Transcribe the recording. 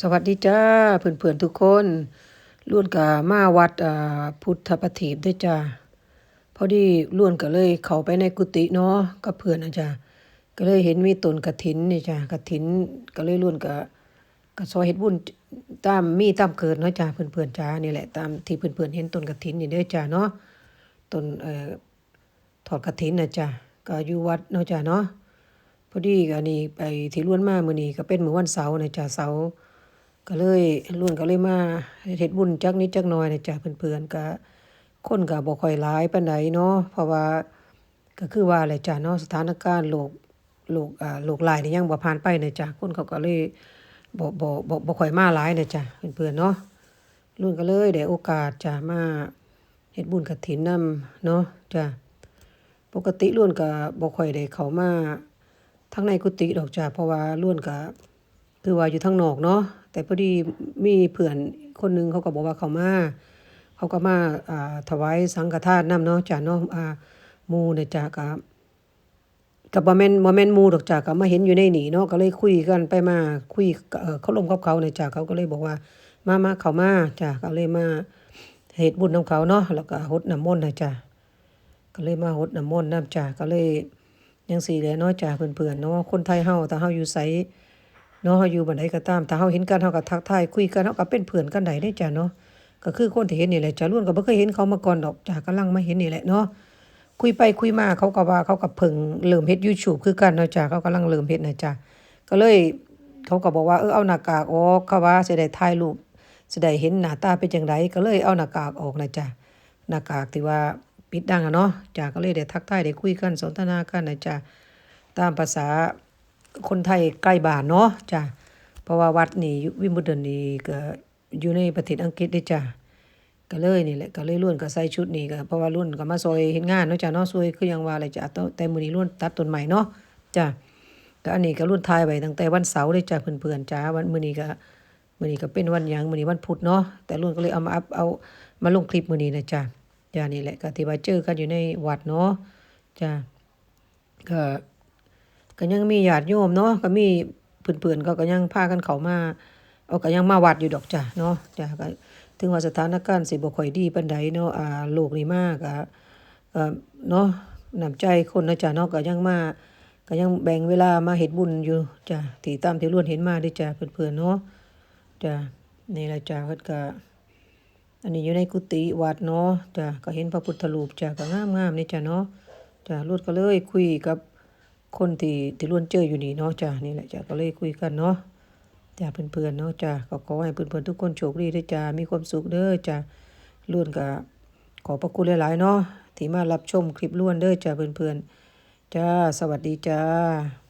สวัสดีจ้าเพื่อนๆทุกคนล้วนกับมาวัดอ่าพุทธปฏิบด้วยจ้าพอดีล้วนก็เลยเข้าไปในกุฏิเนาะกับเพื่อนนะจ้าก็เลยเห็นมีต้นกฐินนี่จ้ากฐินก็เลยล้วนก็ก็ซอยเฮ็ดบุญตามมีตามเกิดเนาะจ้าเพื่อนๆจ้านี่แหละตามที่เพื่อนๆเห็นต้นกฐินนี่เด้อจ้าเนาะต้นเอ่อถอดกฐินนะจ้าก็อยู่วัดเนาะจ้าเนาะพอดีก็นี่ไปที่ล้วนมามื้อนี้ก็เป็นมื้อวันเสาร์นะจ้าเสาร์ ก็เลยรุ่นก็เลยมาเฮ็ดบุญจักนิดจักหน่อยนะจ้ะเพื่อนๆก็คนก็บ่ค่อยหลายปานใดเนาะเพราะว่าก็คือว่าแหละจ้ะเนาะสถานการณ์โลกโลกอ่าโลกร้ายนี่ยังบ่ผ่านไปนะจ้ะคนเขาก็เลยบ่บ่บ่บ่ค่อยมาหลายนะจ้ะเพื่อนๆเนาะรุ่นก็เลยได้โอกาสจ้ะมาเฮ็ดบุญกฐินนำเนาะจ้ะปกติรุ่นก็บ่ค่อยได้เข้ามาทั้งในกุฏิดอกจ้ะเพราะว่ารุ่นก็คือว่าอยู่ทางนอกเนาะ แต่พอดีมีเพื่อนคนหนึงเขาก็บอกว่าเขามาเขาก็มาอ่าถวายสังฆทานนำเนาะจ้ะเนาะอ่าหมู่เนี่ยจ้ะก็ก็บ่แม่นบ่แม่นหมู่ดอกจ้ะก็มาเห็นอยู่ในนี่เนาะก็เลยคุยกันไปมาคุยเอ่อเขาลมกับเขาเนี่ยจ้ะเขาก็เลยบอกว่ามามาเขามาจ้ะก็เลยมาเฮ็ดบุญนำเขาเนาะแล้วก็รดน้ำมนต์นะจ้ะก็เลยมารดน้ำมนต์นำจ้ะก็เลยจังซี่แหละเนาะจ้ะเพื่อนๆเนาะคนไทยเฮาถ้าเฮาอยู่ไส เนาะเฮาอยู่บันไดก็ตาม ถ้าเฮาเห็นกันเฮาก็ทักทายคุยกันเฮาก็เป็นเพื่อนกันได้เด้จ้ะเนาะก็คือคนที่เห็นนี่แหละจ้ะล้วนก็บ่เคยเห็นเขามาก่อนดอกจ้ะกำลังมาเห็นนี่แหละเนาะคุยไปคุยมาเขาก็ว่าเขาก็เพิ่งเริ่มเฮ็ด YouTube คือกันเนาะจ้ะเขากำลังเริ่มเฮ็ดนะจ้ะก็เลยเขาก็บอกว่าเออเอาหน้ากากออกเขาว่าสิได้ถ่ายรูปสิได้เห็นหน้าตาเป็นจังไดก็เลยเอาหน้ากากออกนะจ้ะหน้ากากที่ว่าปิดดังอะเนาะจ้ะก็เลยได้ทักทายได้คุยกันสนทนากันนะจ้ะตามภาษา คนไทยใกล้บ้านเนาะจ้ะเพราะว่าวัดนี่วิมเบิลดันนี่ก็อยู่ในประเทศอังกฤษด้จ้ะก็เลยนี่แหละก็เลยล้วนก็ใส่ชุดนี้ก็เพราะว่าล้วนก็มาซอยเฮ็ดงานเนาะจ้ะเนาะซอยคือยังว่าแหละจ้ะแต่มื้อนี้ล้วนตัดต้นไม้เนาะจ้ะก็อันนี้ก็ล้วนทายไว้ตั้งแต่วันเสาร์เลยจ้ะเพื่อนๆจ้าวันมื้อนี้ก็มื้อนี้ก็เป็นวันหยังมื้อนี้วันพุธเนาะแต่ล้วนก็เลยเอามาอัพเอามาลงคลิปมื้อนี้นะจ้ะจ้ะนี่แหละก็ที่ว่าเจอกันอยู่ในวัดเนาะจ้ะก็ ก็ยังมีญาติโยมเนาะก็มีเพื่อนๆก็ก็ยังพากันเข้ามาเอาก็ยังมาวัดอยู่ดอกจ้ะเนาะจ้ะก็ถึงว่าสถานการณ์สิบ่ค่อยดีปานใดเนาะอ่าโลกนี้มากอะเอ่อเนาะน้ำใจคนนะจ้ะเนาะก็ยังมาก็ยังแบ่งเวลามาเฮ็ดบุญอยู่จ้ะที่ตามที่ล้วนเห็นมาด้อจ้ะเพื่อนๆเนาะจ้ะนี่ล่ะจ้ะเพิ่นก็อันนี้อยู่ในกุฏิวัดเนาะจ้ะก็เห็นพระพุทธรูปจ้ะก็งามๆนี่จ้ะเนาะจ้ะรวดก็เลยคุยกับ คนที่ที่ล้วนเจออยู่นี่เนาะจ้ะนี่แหละจ้ะก็เลยคุยกันเนาะจ้ะเพื่อนๆเนาะจ้ะก็ขอให้เพื่อนๆทุกคนโชคดีด้วยจ้ะมีความสุขเด้อจ้ะล้วนก็ขอบพระคุณหลายๆเนาะที่มารับชมคลิปล้วนเด้อจ้ะเพื่อนๆจ้าสวัสดีจ้า